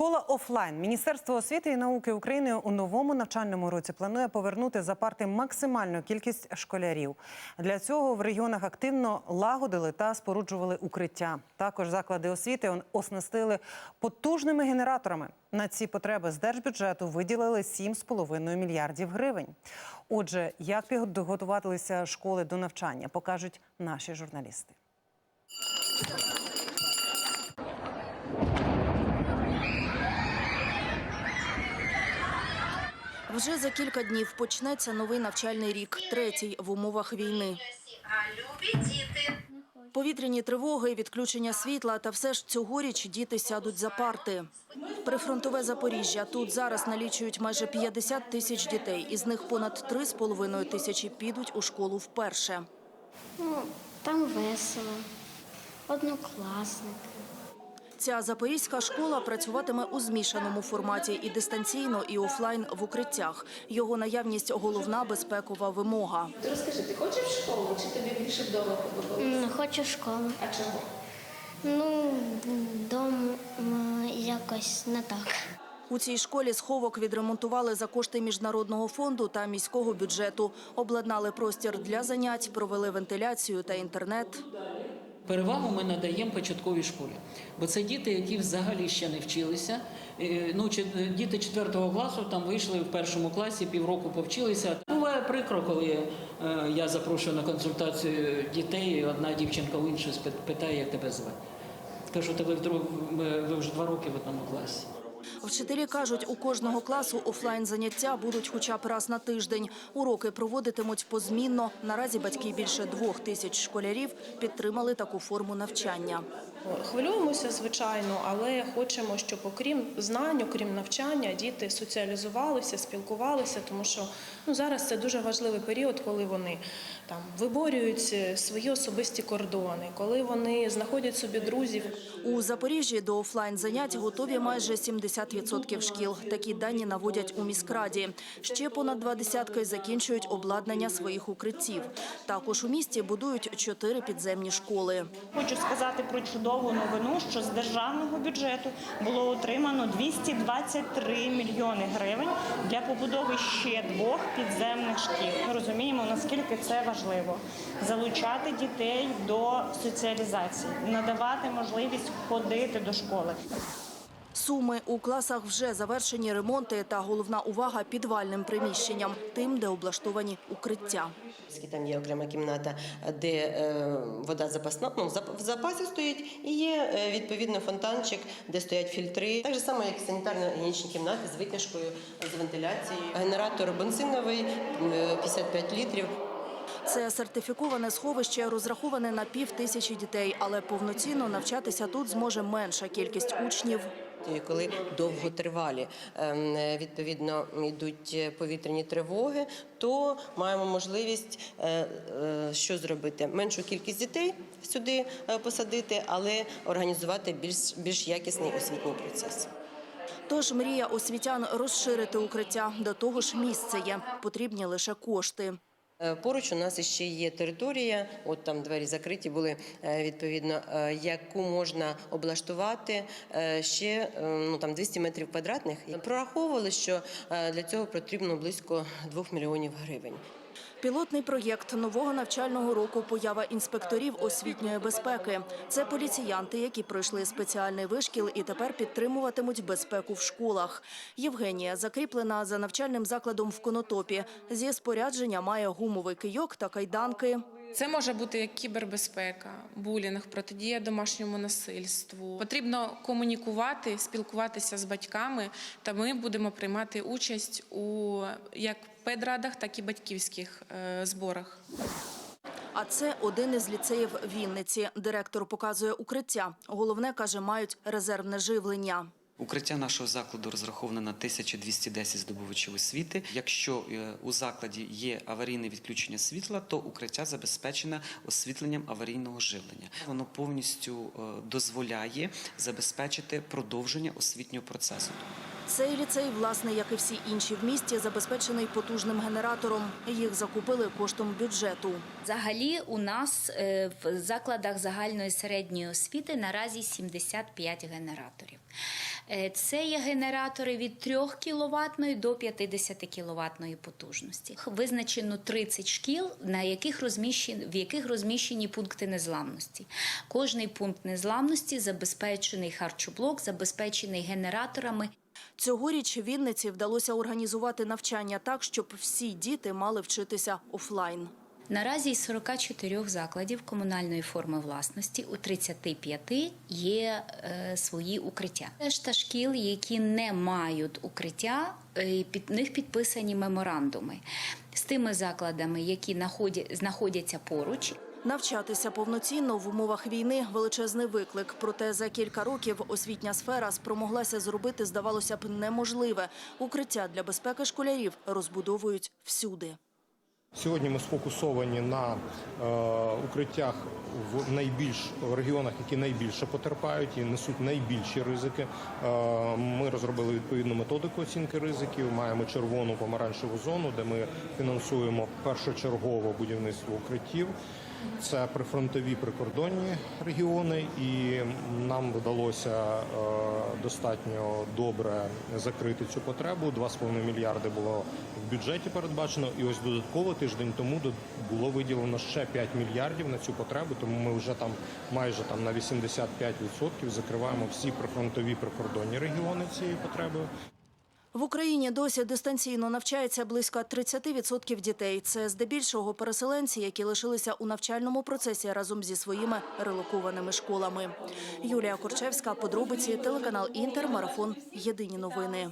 Школа офлайн. Міністерство освіти і науки України у новому навчальному році планує повернути за парти максимальну кількість школярів. Для цього в регіонах активно лагодили та споруджували укриття. Також заклади освіти оснастили потужними генераторами. На ці потреби з держбюджету виділили 7,5 мільярдів гривень. Отже, як підготувалися школи до навчання, покажуть наші журналісти. Вже за кілька днів почнеться новий навчальний рік, третій в умовах війни. Повітряні тривоги, відключення світла та все ж цьогоріч діти сядуть за парти. Прифронтове Запоріжжя. Тут зараз налічують майже 50 тисяч дітей. Із них понад 3,5 тисячі підуть у школу вперше. Ну, там весело, однокласники. Ця запорізька школа працюватиме у змішаному форматі і дистанційно, і офлайн в укриттях. Його наявність – головна безпекова вимога. Ти розкажи, ти хочеш в школу, чи тобі більше вдома подобається? Хочу школу. А чого? Ну, вдома якось не так. У цій школі сховок відремонтували за кошти міжнародного фонду та міського бюджету. Обладнали простір для занять, провели вентиляцію та інтернет. Перевагу ми надаємо початковій школі, бо це діти, які взагалі ще не вчилися. Е, Ну, діти 4 класу там вийшли в першому класі, півроку повчилися. Буває прикро, коли е, я запрошую на консультацію дітей, одна дівчинка у іншу питає, як тебе звати. Кажу, тебе ви вже два роки в одному класі. Вчителі кажуть, у кожного класу офлайн заняття будуть хоча б раз на тиждень. Уроки проводитимуть позмінно. Наразі батьки більше двох тисяч школярів підтримали таку форму навчання. Хвилюємося, звичайно, але хочемо, щоб окрім знань, окрім навчання, діти соціалізувалися, спілкувалися, тому що ну, зараз це дуже важливий період, коли вони там виборюють е, свої особисті кордони, коли вони знаходять собі друзів. У Запоріжжі до офлайн занять готові майже 70% шкіл. Такі дані наводять у міськраді. Ще понад два десятки закінчують обладнання своїх укриттів. Також у місті будують чотири підземні школи. Хочу сказати про чудову новину, що з державного бюджету було отримано 223 мільйони гривень для побудови ще двох підземних шкіл. Ми розуміємо, наскільки це важливо залучати дітей до соціалізації, надавати можливість ходити до школи. Суми у класах вже завершені ремонти та головна увага підвальним приміщенням, тим, де облаштовані укриття. Там є окрема кімната, де е, вода запасна ну, в запасі стоїть, і є е, відповідно фонтанчик, де стоять фільтри. Так же само, як і санітарно-гігієнічні кімнати з витяжкою, з вентиляцією. Генератор бензиновий, е, 55 літрів. Це сертифіковане сховище розраховане на пів тисячі дітей, але повноцінно навчатися тут зможе менша кількість учнів. І коли довготривалі ем, е, відповідно йдуть повітряні тривоги, то маємо можливість е, е, що зробити? Меншу кількість дітей сюди е, посадити, але організувати більш більш якісний освітній процес. Тож мрія освітян розширити укриття. До того ж місце є. Потрібні лише кошти. Е, Поруч у нас ще є територія, от там двері закриті були е, відповідно, е, яку можна облаштувати ще ну там 200 метрів квадратних. Прораховували, що для цього потрібно близько 2 мільйонів гривень. Пілотний проєкт нового навчального року поява інспекторів освітньої безпеки. Це поліціянти, які пройшли спеціальний вишкіл і тепер підтримуватимуть безпеку в школах. Євгенія закріплена за навчальним закладом в Конотопі. Зі спорядження має гумовий кийок та кайданки. Це може бути як кібербезпека, булінг, протидія домашньому насильству. Потрібно комунікувати, спілкуватися з батьками, та ми будемо приймати участь у як педрадах, так і батьківських е, зборах. А це один із ліцеїв Вінниці. Директор показує укриття. Головне, каже, мають резервне живлення. Укриття нашого закладу розраховане на 1210 здобувачів освіти. Якщо е, у закладі є аварійне відключення світла, то укриття забезпечене освітленням аварійного живлення. Воно повністю е, дозволяє забезпечити продовження освітнього процесу. Цей ліцей, власне, як і всі інші в місті, забезпечений потужним генератором. Їх закупили коштом бюджету. Взагалі у нас е, в закладах загальної середньої освіти наразі 75 генераторів. Е, Це є генератори від 3 кВт до 50 кВт потужності. Визначено 30 шкіл, на яких розміщені, в яких розміщені пункти незламності. Кожний пункт незламності забезпечений харчоблок, забезпечений генераторами Цьогоріч Вінниці вдалося організувати навчання так, щоб всі діти мали вчитися офлайн. Наразі із 44 закладів комунальної форми власності у 35 є е, свої укриття. Решта шкіл, які не мають укриття, е, під них підписані меморандуми з тими закладами, які находя- знаходяться поруч. Навчатися повноцінно в умовах війни – величезний виклик. Проте за кілька років освітня сфера спромоглася зробити, здавалося б, неможливе. Укриття для безпеки школярів розбудовують всюди. Сьогодні ми сфокусовані на е, укриттях в найбільш в регіонах, які найбільше потерпають і несуть найбільші ризики. Е, ми розробили відповідну методику оцінки ризиків. Маємо червону помаранчеву зону, де ми фінансуємо першочергово будівництво укриттів. Це прифронтові прикордонні регіони, і нам вдалося е, достатньо добре закрити цю потребу. 2,5 мільярди було в бюджеті передбачено, і ось додатково тиждень тому було виділено ще 5 мільярдів на цю потребу. Тому ми вже там майже там на 85% закриваємо всі прифронтові прикордонні регіони цієї потреби. В Україні досі дистанційно навчається близько 30% дітей. Це здебільшого переселенці, які лишилися у навчальному процесі разом зі своїми релокованими школами. Юлія Корчевська, подробиці, телеканал Інтер, марафон. Єдині новини.